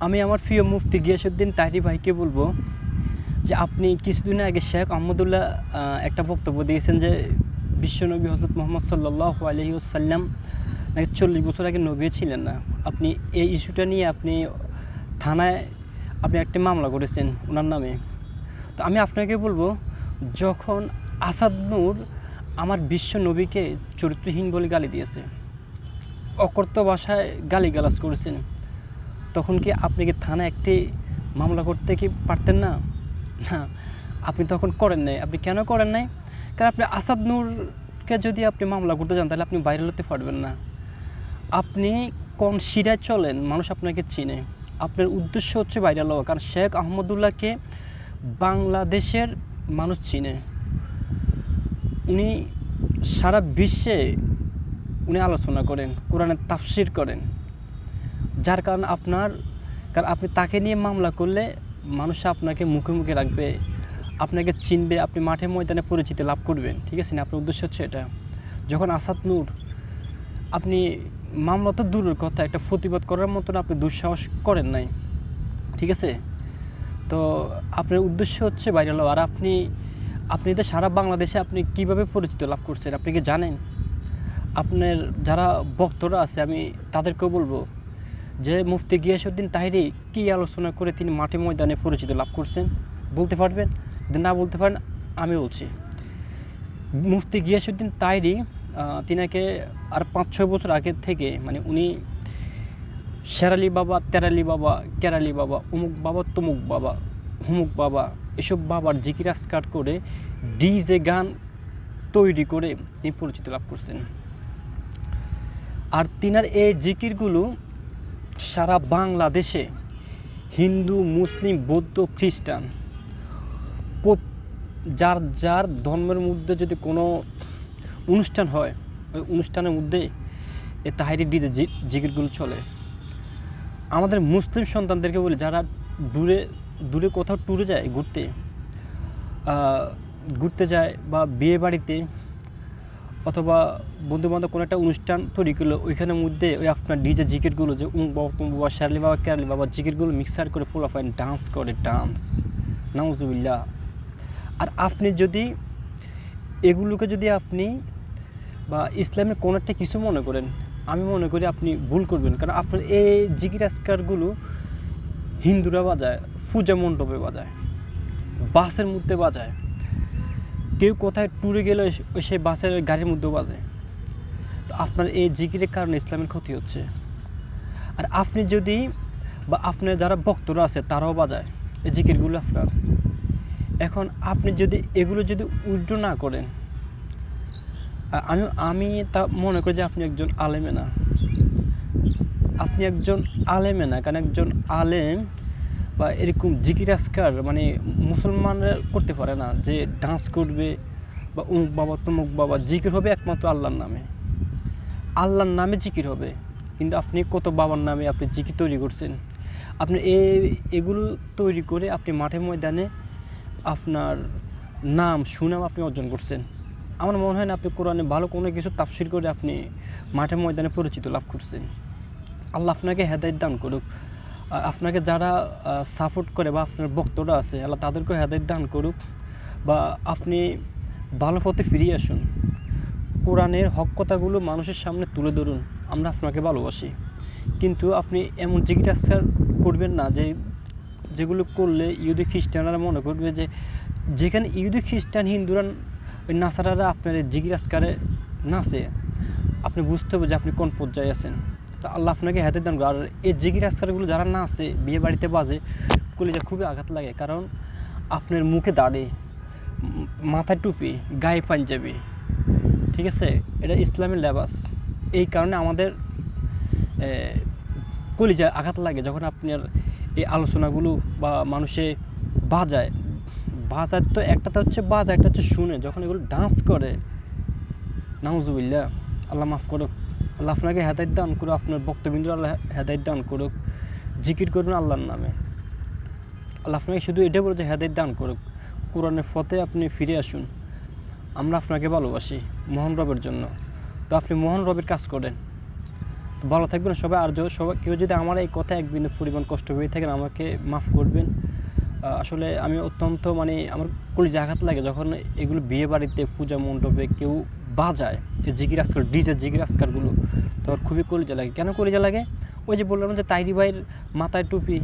আমি আমার প্রিয় মুফতি গিয়াসুদ্দিন তাহরি ভাইকে বলব যে আপনি কিছুদিন আগে শেখ আহমদুল্লাহ একটা বক্তব্য দিয়েছেন যে বিশ্বনবী হজরত মোহাম্মদ সাল্লাহ আলহিউসাল্লাম নাকি চল্লিশ বছর আগে নবী ছিলেন না। আপনি এই ইস্যুটা নিয়ে আপনি থানায় আপনি একটি মামলা করেছেন ওনার নামে। তো আমি আপনাকে বলব, যখন আসাদ নূর আমার বিশ্ব নবীকে চরিত্রহীন বলে গালি দিয়েছে অকর্ত ভাষায় গালিগালাজ করেছেন তখন কি আপনি কি থানায় একটি মামলা করতে কি পারতেন না? না, আপনি তখন করেন নাই। আপনি কেন করেন নাই? কারণ আপনি আসাদ নূরকে যদি আপনি মামলা করতে যান, তাহলে আপনি বাইরে হতে পারবেন না। আপনি কোন শিরায় চলেন, মানুষ আপনাকে চিনে। আপনার উদ্দেশ্য হচ্ছে ভাইরাল হওয়া। কারণ শেখ আহমদুল্লাহকে বাংলাদেশের মানুষ চিনে। উনি সারা বিশ্বে উনি আলোচনা করেন, কোরআনের তাফসির করেন। যার কারণে আপনার, কারণ আপনি তাকে নিয়ে মামলা করলে মানুষ আপনাকে মুখে মুখে রাখবে, আপনাকে চিনবে, আপনি মাঠে ময়দানে পরিচিতি লাভ করবেন। ঠিক আছে না? আপনার উদ্দেশ্য হচ্ছে এটা। যখন আসাদ নূর, আপনি মামলা তো দূরের কথা, একটা প্রতিবাদ করার মতন আপনি দুঃসাহস করেন নাই। ঠিক আছে? তো আপনার উদ্দেশ্য হচ্ছে ভাইরাল। আর আপনি আপনি তো সারা বাংলাদেশে আপনি কীভাবে পরিচিত লাভ করছেন? আপনি কি জানেন? আপনার যারা বক্তরা আছে, আমি তাদেরকেও বলব যে মুফতি গিয়াসুদ্দিন তাহিরি কী আলোচনা করে তিনি মাঠে ময়দানে পরিচিত লাভ করছেন বলতে পারবেন? না বলতে পারেন আমি বলছি। মুফতি গিয়াসুদ্দিন আহ, তিনাকে আর পাঁচ ছয় বছর আগে থেকে মানে উনি শেরালি বাবা তেরালি বাবা কেরালি বাবা অমুক বাবা তমুক বাবা হুমুক বাবা এসব বাবার জিকির আজকার করে ডিজে গান তৈরি করে তিনি পরিচিত লাভ করছেন। আর তিনার এই জিকিরগুলো সারা বাংলাদেশে হিন্দু, মুসলিম, বৌদ্ধ, খ্রিস্টান যার যার ধর্মের মধ্যে যদি কোনো অনুষ্ঠান হয়, ওই অনুষ্ঠানের মধ্যে এ তাহারি ডিজে জি- জিকিরগুলো চলে। আমাদের মুসলিম সন্তানদেরকে বলি, যারা দূরে দূরে কোথাও ট্যুরে যায় ঘুরতে ঘুরতে যায় বা বিয়ে বাড়িতে অথবা বন্ধু বান্ধব কোনো একটা অনুষ্ঠান তৈরি করল, ওইখানের মধ্যে ওই আপনার ডিজে জিকেটগুলো যে উম বাবা তুম বাবা শারলি বাবা কেরালি বাবা জিকিরগুলো মিক্সার করে ফুল ফাইন ডান্স করে ডান্স নাউজুবিল্লাহ। আর আপনি যদি এগুলোকে যদি আপনি বা ইসলামের কোনো একটা কিছু মনে করেন, আমি মনে করি আপনি ভুল করবেন। কারণ আপনার এই জিকির আজকারগুলো হিন্দুরা বাজায়, পূজা মণ্ডপে বাজায়, বাসের মধ্যে বাজায়। কেউ কোথায় ট্যুরে গেলে সেই বাসের গাড়ির মধ্যেও বাজে। তো আপনার এই জিকিরের কারণে ইসলামের ক্ষতি হচ্ছে। আর আপনি যদি বা আপনার যারা বক্তরা আছে, তারাও বাজায় এই জিকিরগুলো আপনার। এখন আপনি যদি এগুলো যদি উল্টো না করেন আমি আমি তা মনে করি যে আপনি একজন আলেমে না। আপনি একজন আলেমে না, কারণ একজন আলেম বা এরকম জিকির আজকার মানে মুসলমানরা করতে পারে না যে ডান্স করবে বা উমুক বাবা তমুক বাবা জিকির হবে একমাত্র আল্লাহর নামে। আল্লাহর নামে জিকির হবে। কিন্তু আপনি কত বাবার নামে আপনি জিকির তৈরি করছেন? আপনি এগুলো তৈরি করে আপনি মাঠে ময়দানে আপনার নাম, সুনাম আপনি অর্জন করছেন। আমার মনে হয় না আপনি কোরআনে ভালো কোনো কিছু তাফসির করে আপনি মাঠে ময়দানে পরিচিত লাভ করছেন। আল্লাহ আপনাকে হেদায়ত দান করুক। আপনাকে যারা সাপোর্ট করে বা আপনার বক্তরা আছে, আল্লাহ তাদেরকেও হেদায়ত দান করুক বা আপনি ভালো পথে ফিরিয়ে আসুন। কোরআনের হক কথাগুলো মানুষের সামনে তুলে ধরুন, আমরা আপনাকে ভালোবাসি। কিন্তু আপনি এমন জিজ্ঞাসা করবেন না যে, যেগুলো করলে ইহুদি খ্রিস্টানরা মনে করবে যে, যেখানে ইহুদি খ্রিস্টান, হিন্দুরা, ওই নাসারারা আপনার জিজ্ঞাসকারে নাচে। আপনি বুঝতে হবে যে আপনি কোন পর্যায়ে আছেন। তো আল্লাহ আপনাকে হাতে দান। আর এই জিগির আজকারগুলো যারা নাচে বিয়ে বাড়িতে বাজে কলিজা খুবই আঘাত লাগে। কারণ আপনার মুখে দাড়ি মাথায় টুপি গায়ে পাঞ্জাবি ঠিক আছে? এটা ইসলামের লেবাস। এই কারণে আমাদের এ, কলিজা আঘাত লাগে। যখন আপনার এই আলোচনাগুলো বা মানুষে বাজায় বাজায় তো একটা তো হচ্ছে বাজায় একটা হচ্ছে শুনে। যখন এগুলো ডান্স করে নাউজুবিল্লাহ আল্লাহ মাফ করুক। আল্লাহ আপনাকে হেদায়ত দান করুক, আপনার বক্তবিন্দু আল্লাহ হেদায়ত দান করুক, জিকির করবেন আল্লাহর নামে। আল্লাহ আপনাকে শুধু এটাই বলে যে হেদায়ত দান করুক কোরআনের ফতে আপনি ফিরে আসুন। আমরা আপনাকে ভালোবাসি মোহন রবের জন্য। তো আপনি মোহন রবের কাজ করেন। তো ভালো থাকবেন সবাই, আর সবাই, কেউ যদি আমার এই কথা এক বিন্দু পরিমাণ কষ্ট পেয়ে থাকেন, আমাকে মাফ করবেন। আসলে আমি অত্যন্ত মানে আমার কলিজা আঘাত লাগে যখন এগুলো বিয়ে বাড়িতে, পূজা মণ্ডপে কেউ বাজায় এই জিগির আজকাল ডিজে জিগির আজকালগুলো তখন খুবই কলিজা লাগে। কেন কলিজা লাগে? ওই যে বললাম যে তাইরি ভাইয়ের মাথায় টুপি